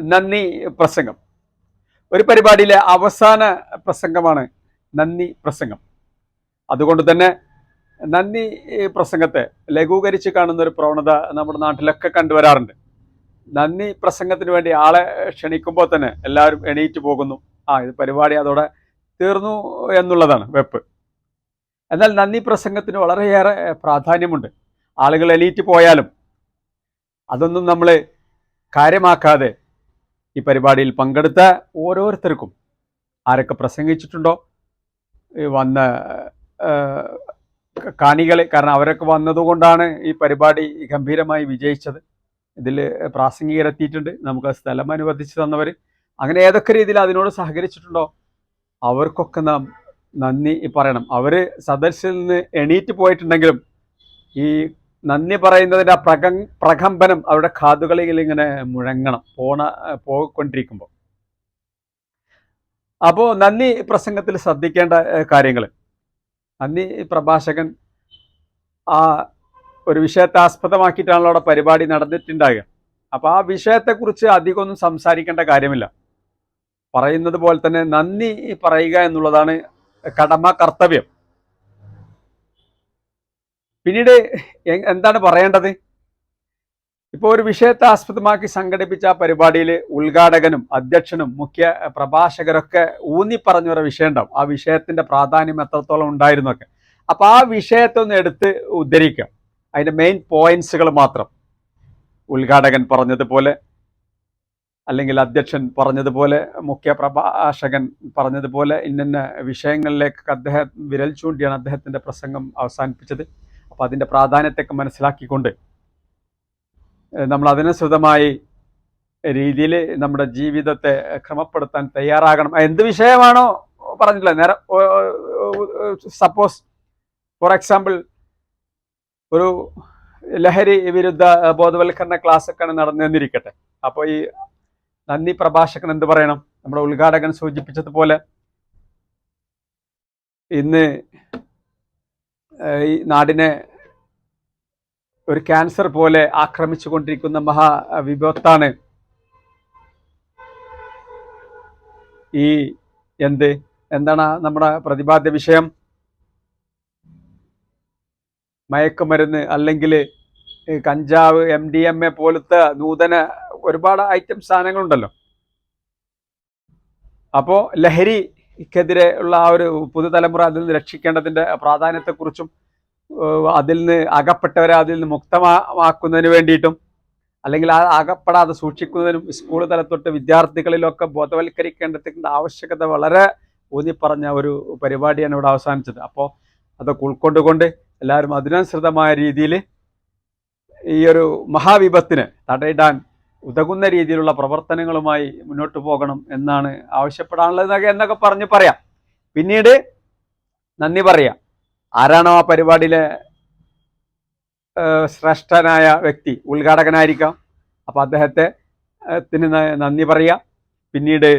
നന്ദി പ്രസംഗം. ഒരു പരിപാടിയിലെ അവസാന പ്രസംഗമാണ് നന്ദി പ്രസംഗം. അതുകൊണ്ട് തന്നെ നന്ദി പ്രസംഗത്തെ ലഘൂകരിച്ച് കാണുന്ന ഒരു പ്രവണത നമ്മുടെ നാട്ടിലൊക്കെ കണ്ടുവരാറുണ്ട്. നന്ദി പ്രസംഗത്തിന് വേണ്ടി ആളെ ക്ഷണിക്കുമ്പോൾ തന്നെ എല്ലാവരും എണീറ്റ് പോകുന്നു. ആ ഇത് പരിപാടി അതോടെ തീർന്നു എന്നുള്ളതാണ് വെപ്പ്. എന്നാൽ നന്ദി പ്രസംഗത്തിന് വളരെയേറെ പ്രാധാന്യമുണ്ട്. ആളുകൾ എണീറ്റ് പോയാലും അതൊന്നും നമ്മൾ കാര്യമാക്കാതെ ഈ പരിപാടിയിൽ പങ്കെടുത്ത ഓരോരുത്തർക്കും ആരൊക്കെ പ്രസംഗിച്ചിട്ടുണ്ടോ? വന്ന് കാണികൾ കാരണം അവരൊക്കെ വന്നതുകൊണ്ടാണ് ഈ പരിപാടി ഗംഭീരമായി വിജയിച്ചത്. ഇതിൽ പ്രാസംഗികരെത്തിയിട്ടുണ്ട്. നമുക്ക് സ്ഥലം അനുവദിച്ചു തന്നവർ അങ്ങനെ ഏതൊക്കെ രീതിയിൽ അതിനോട് സഹകരിച്ചിട്ടുണ്ടോ? അവർക്കൊക്കെ നാം നന്ദി പറയണം. അവർ സദസ്സിൽ നിന്ന് എണീറ്റ് പോയിട്ടുണ്ടെങ്കിലും ഈ നന്ദി പറയുന്നതിന്റെ ആ പ്രകം പ്രകമ്പനം അവരുടെ കാതുകളിൽ ഇങ്ങനെ മുഴങ്ങണം പോണ പോയിക്കൊണ്ടിരിക്കുമ്പോൾ അപ്പോൾ നന്ദി പ്രസംഗത്തിൽ ശ്രദ്ധിക്കേണ്ട കാര്യങ്ങൾ നന്ദി പ്രഭാഷകൻ ആ ഒരു വിഷയത്തെ ആസ്പദമാക്കിയിട്ടാണല്ലോ അവിടെ പരിപാടി നടന്നിട്ടുണ്ടാകുക അപ്പോൾ ആ വിഷയത്തെക്കുറിച്ച് അധികമൊന്നും സംസാരിക്കേണ്ട കാര്യമില്ല. പറയുന്നത് പോലെ തന്നെ നന്ദി പറയുക എന്നുള്ളതാണ് കടമ കർത്തവ്യം. പിന്നീട് എന്താണ് പറയേണ്ടത്? ഇപ്പോൾ ഒരു വിഷയത്തെ ആസ്പദമാക്കി സംഘടിപ്പിച്ച പരിപാടിയിൽ ഉദ്ഘാടകനും അധ്യക്ഷനും മുഖ്യ പ്രഭാഷകരൊക്കെ ഊന്നി പറഞ്ഞൊരു വിഷയം ഉണ്ടാവും. ആ വിഷയത്തിന്റെ പ്രാധാന്യം എത്രത്തോളം ഉണ്ടായിരുന്നൊക്കെ അപ്പൊ ആ വിഷയത്തെ ഒന്ന് എടുത്ത് ഉദ്ധരിക്കുക അതിന്റെ മെയിൻ പോയിന്റ്സുകൾ മാത്രം. ഉദ്ഘാടകൻ പറഞ്ഞതുപോലെ അല്ലെങ്കിൽ അധ്യക്ഷൻ പറഞ്ഞതുപോലെ മുഖ്യ പ്രഭാഷകൻ പറഞ്ഞതുപോലെ ഇന്ന വിഷയങ്ങളിലേക്ക് അദ്ദേഹം വിരൽ ചൂണ്ടിയാണ് അദ്ദേഹത്തിന്റെ പ്രസംഗം അവസാനിപ്പിച്ചത്. അപ്പോൾ അതിന്റെ പ്രാധാന്യത്തെയൊക്കെ മനസ്സിലാക്കിക്കൊണ്ട് നമ്മൾ അതിനനുസൃതമായി രീതിയിൽ നമ്മുടെ ജീവിതത്തെ ക്രമപ്പെടുത്താൻ തയ്യാറാകണം. എന്ത് വിഷയമാണോ പറഞ്ഞില്ല നേരെ സപ്പോസ് ഫോർ എക്സാമ്പിൾ ഒരു ലഹരി വിരുദ്ധ ബോധവൽക്കരണ ക്ലാസ് ഒക്കെ നടന്നു എന്നിരിക്കട്ടെ അപ്പോൾ ഈ നന്ദി പ്രഭാഷകൻ എന്ത് പറയണം? നമ്മുടെ ഉദ്ഘാടകൻ സൂചിപ്പിച്ചതുപോലെ ഇന്ന് ഈ നാടിനെ ഒരു ക്യാൻസർ പോലെ ആക്രമിച്ചു കൊണ്ടിരിക്കുന്ന മഹാ വിപത്താണ് ഈ എന്ത്? എന്താണ് നമ്മുടെ പ്രതിപാദ്യ വിഷയം? മയക്കുമരുന്ന് അല്ലെങ്കിൽ കഞ്ചാവ് എം ഡി എം എ പോലത്തെ നൂതന ഒരുപാട് ഐറ്റം സാധനങ്ങളുണ്ടല്ലോ. അപ്പോൾ ലഹരിക്കെതിരെ ഉള്ള ആ ഒരു പുതുതലമുറ അതിൽ നിന്ന് രക്ഷിക്കേണ്ടതിന്റെ പ്രാധാന്യത്തെക്കുറിച്ചും അതിൽ നിന്ന് അകപ്പെട്ടവരെ അതിൽ നിന്ന് മുക്തമാക്കുന്നതിന് വേണ്ടിയിട്ടും അല്ലെങ്കിൽ ആ അകപ്പെടാതെ സൂക്ഷിക്കുന്നതിനും സ്കൂൾ തലത്തൊട്ട് വിദ്യാർത്ഥികളിലൊക്കെ ബോധവൽക്കരിക്കേണ്ടതിന്റെ ആവശ്യകത വളരെ ഊന്നിപ്പറഞ്ഞ ഒരു പരിപാടിയാണ് ഇവിടെ അവസാനിച്ചത്. അപ്പോൾ അതൊക്കെ ഉൾക്കൊണ്ടുകൊണ്ട് എല്ലാവരും അതിനനുസൃതമായ രീതിയിൽ ഈ ഒരു മഹാവിപത്തിന് തടയിടാൻ ഉതകുന്ന രീതിയിലുള്ള പ്രവർത്തനങ്ങളുമായി മുന്നോട്ട് പോകണം എന്നാണ് ആവശ്യപ്പെടാനുള്ളത് എന്നൊക്കെ പറഞ്ഞ് പറയാം. പിന്നീട് നന്ദി പറയാം. ആരാണോ ആ പരിപാടിയിലെ ശ്രേഷ്ഠനായ വ്യക്തി ഉദ്ഘാടകനായിരിക്കാം. അപ്പോൾ അദ്ദേഹത്തെ ത്തിന് നന്ദി പറയാം. പിന്നീട്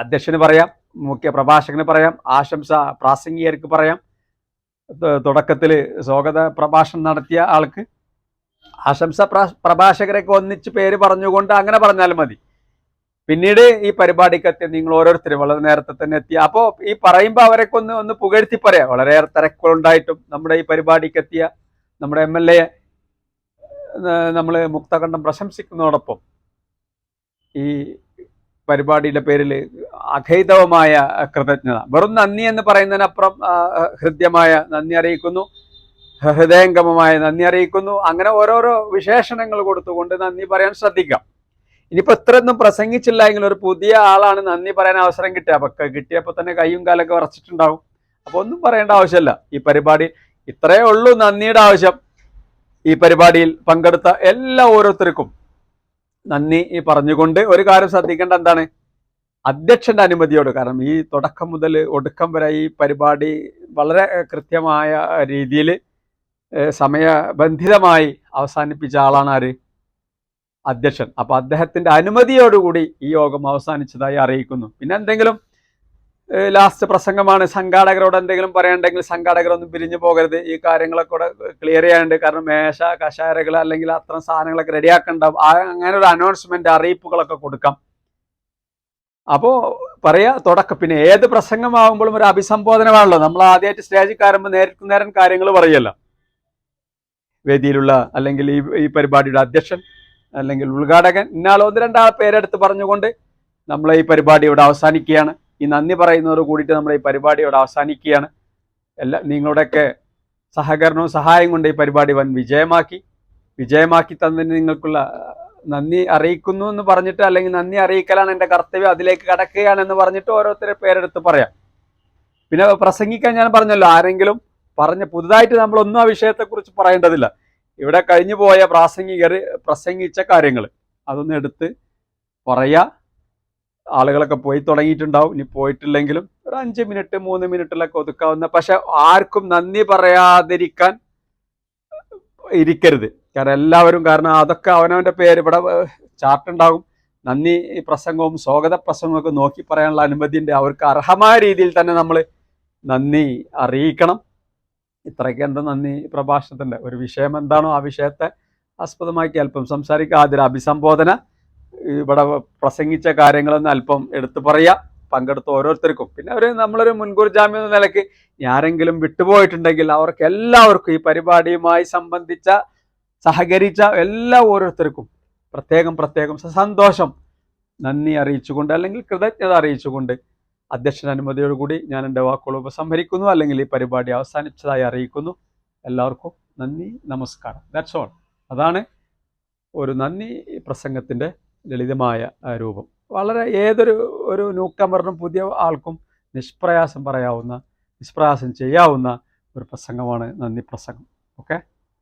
അധ്യക്ഷന് പറയാം മുഖ്യ പ്രഭാഷകന് പറയാം ആശംസ പ്രാസംഗികർക്ക് പറയാം. തുടക്കത്തിൽ സ്വാഗത പ്രഭാഷണം നടത്തിയ ആൾക്ക് ആശംസ പ്രഭാഷകരൊക്കെ ഒന്നിച്ച് പേര് പറഞ്ഞുകൊണ്ട് അങ്ങനെ പറഞ്ഞാലും മതി. പിന്നീട് ഈ പരിപാടിക്ക് എത്തിയ നിങ്ങൾ ഓരോരുത്തരും വളരെ നേരത്തെ തന്നെ എത്തി. അപ്പോൾ ഈ പറയുമ്പോൾ അവരൊക്കെ ഒന്ന് ഒന്ന് പുകഴ്ത്തി പറയാം. വളരെയേറെ തിരക്കുകളുണ്ടായിട്ടും നമ്മുടെ ഈ പരിപാടിക്ക് എത്തിയ നമ്മുടെ എം എൽ എ നമ്മൾ മുക്തകണ്ഠം പ്രശംസിക്കുന്നതോടൊപ്പം ഈ പരിപാടിയുടെ പേരിൽ അഖൈതവമായ കൃതജ്ഞത. വെറും നന്ദി എന്ന് പറയുന്നതിനപ്പുറം ഹൃദ്യമായ നന്ദി അറിയിക്കുന്നു. ഹൃദയംഗമമായ നന്ദി അറിയിക്കുന്നു. അങ്ങനെ ഓരോരോ വിശേഷണങ്ങൾ കൊടുത്തുകൊണ്ട് നന്ദി പറയാൻ ശ്രദ്ധിക്കാം. ഇനിയിപ്പോൾ ഇത്രയൊന്നും പ്രസംഗിച്ചില്ല എങ്കിൽ ഒരു പുതിയ ആളാണ് നന്ദി പറയാൻ അവസരം കിട്ടുക. അപ്പൊ കിട്ടിയപ്പോൾ തന്നെ കൈയും കാലൊക്കെ വറച്ചിട്ടുണ്ടാവും അപ്പൊ ഒന്നും പറയേണ്ട ആവശ്യമില്ല. ഈ പരിപാടി ഇത്രയേ ഉള്ളൂ നന്ദിയുടെ ആവശ്യം. ഈ പരിപാടിയിൽ പങ്കെടുത്ത എല്ലാ ഓരോരുത്തർക്കും നന്ദി പറഞ്ഞുകൊണ്ട് ഒരു കാര്യം ശ്രദ്ധിക്കേണ്ട എന്താണ്? അധ്യക്ഷന്റെ അനുമതിയോട്. കാരണം ഈ തുടക്കം മുതൽ ഒടുക്കം വരെ ഈ പരിപാടി വളരെ കൃത്യമായ രീതിയിൽ സമയബന്ധിതമായി അവസാനിപ്പിച്ച ആളാണ് ആര്? അധ്യക്ഷൻ. അപ്പൊ അദ്ദേഹത്തിന്റെ അനുമതിയോടുകൂടി ഈ യോഗം അവസാനിച്ചതായി അറിയിക്കുന്നു. പിന്നെ എന്തെങ്കിലും ലാസ്റ്റ് പ്രസംഗമാണ്. സംഘാടകരോട് എന്തെങ്കിലും പറയണ്ടെങ്കിൽ സംഘാടകരൊന്നും പിരിഞ്ഞു പോകരുത്. ഈ കാര്യങ്ങളൊക്കെ കൂടെ ക്ലിയർ ചെയ്യാനുണ്ട്. കാരണം മേശ കഷായരകൾ അല്ലെങ്കിൽ അത്തരം സാധനങ്ങളൊക്കെ റെഡിയാക്കണ്ടാവും. അങ്ങനെ ഒരു അനൗൺസ്മെന്റ് അറിയിപ്പുകളൊക്കെ കൊടുക്കാം. അപ്പോൾ പറയാ തുടക്കം. പിന്നെ ഏത് പ്രസംഗമാകുമ്പോഴും ഒരു അഭിസംബോധനമാണല്ലോ. നമ്മൾ ആദ്യമായിട്ട് സ്റ്റേജിൽ കയറുമ്പോൾ നേരിട്ട് നേരം കാര്യങ്ങൾ പറയല്ലോ. വേദിയിലുള്ള അല്ലെങ്കിൽ ഈ ഈ പരിപാടിയുടെ അധ്യക്ഷൻ. അല്ലെങ്കിൽ ഉദ്ഘാടകൻ ഇന്നാൾ ഒന്ന് രണ്ടാൾ പേരെടുത്ത് പറഞ്ഞുകൊണ്ട് നമ്മൾ ഈ പരിപാടി ഇവിടെ അവസാനിക്കുകയാണ്. ഈ നന്ദി പറയുന്നതോട് കൂടിയിട്ട് നമ്മൾ ഈ പരിപാടി ഇവിടെ അവസാനിക്കുകയാണ്. എല്ലാ നിങ്ങളുടെയൊക്കെ സഹകരണവും സഹായം കൊണ്ട് ഈ പരിപാടി വൻ വിജയമാക്കി. വിജയമാക്കി തന്നതിന് നിങ്ങൾക്കുള്ള നന്ദി അറിയിക്കുന്നു എന്ന് പറഞ്ഞിട്ട് അല്ലെങ്കിൽ നന്ദി അറിയിക്കലാണ് എന്റെ കർത്തവ്യം അതിലേക്ക് കടക്കുകയാണെന്ന് പറഞ്ഞിട്ട് ഓരോരുത്തരെ പേരെടുത്ത് പറയാം. പിന്നെ പ്രസംഗിക്കാൻ ഞാൻ പറഞ്ഞല്ലോ ആരെങ്കിലും പറഞ്ഞ പുതുതായിട്ട് നമ്മളൊന്നും ആ വിഷയത്തെക്കുറിച്ച് പറയേണ്ടതില്ല. ഇവിടെ കഴിഞ്ഞു പോയ പ്രാസംഗികർ പ്രസംഗിച്ച കാര്യങ്ങൾ അതൊന്ന് എടുത്ത് പറയാ. ആളുകളൊക്കെ പോയി തുടങ്ങിയിട്ടുണ്ടാവും. ഇനി പോയിട്ടില്ലെങ്കിലും ഒരു അഞ്ച് മിനിറ്റ് മൂന്ന് മിനിറ്റിലൊക്കെ ഒതുക്കാവുന്ന. പക്ഷെ ആർക്കും നന്ദി പറയാതിരിക്കാൻ ഇരിക്കരുത്. കാരണം എല്ലാവരും കാരണം അതൊക്കെ അവനവന്റെ പേര് ഇവിടെ ചാർട്ട് ഉണ്ടാകും നന്ദി പ്രസംഗവും സ്വാഗത പ്രസംഗവും ഒക്കെ നോക്കി പറയാനുള്ള അനുമതി ഉണ്ട് അവർക്ക് അർഹമായ രീതിയിൽ തന്നെ നമ്മൾ നന്ദി അറിയിക്കണം. ഇത്രയ്ക്ക് എന്താ നന്ദി പ്രഭാഷണത്തിന്റെ ഒരു വിഷയം എന്താണോ ആ വിഷയത്തെ ആസ്പദമാക്കി അല്പം സംസാരിക്കുക ആദ്യ അഭിസംബോധന. ഇവിടെ പ്രസംഗിച്ച കാര്യങ്ങളൊന്ന് അല്പം എടുത്തു പറയുക. പങ്കെടുത്ത ഓരോരുത്തർക്കും. പിന്നെ ഒരു നമ്മളൊരു മുൻകൂർ ജാമ്യം എന്ന നിലയ്ക്ക് ആരെങ്കിലും വിട്ടുപോയിട്ടുണ്ടെങ്കിൽ അവർക്ക് എല്ലാവർക്കും ഈ പരിപാടിയുമായി സംബന്ധിച്ച സഹകരിച്ച എല്ലാ ഓരോരുത്തർക്കും പ്രത്യേകം പ്രത്യേകം സന്തോഷം നന്ദി അറിയിച്ചുകൊണ്ട് അല്ലെങ്കിൽ കൃതജ്ഞത അറിയിച്ചുകൊണ്ട് അധ്യക്ഷൻ അനുമതിയോടുകൂടി ഞാൻ എന്റെ വാക്കുകൾ ഉപസംഹരിക്കുന്നു അല്ലെങ്കിൽ ഈ പരിപാടി അവസാനിച്ചതായി അറിയിക്കുന്നു. എല്ലാവർക്കും നന്ദി നമസ്കാരം. ദാറ്റ്സ് ഓൾ അതാണ് ഒരു നന്ദി പ്രസംഗത്തിന്റെ ലളിതമായ രൂപം. വളരെ ഏതൊരു ഒരു ന്യൂക്കമറിനും പുതിയ ആൾക്കും നിഷ്പ്രയാസം പറയാവുന്ന നിഷ്പ്രയാസം ചെയ്യാവുന്ന ഒരു പ്രസംഗമാണ് നന്ദി പ്രസംഗം. ഓക്കെ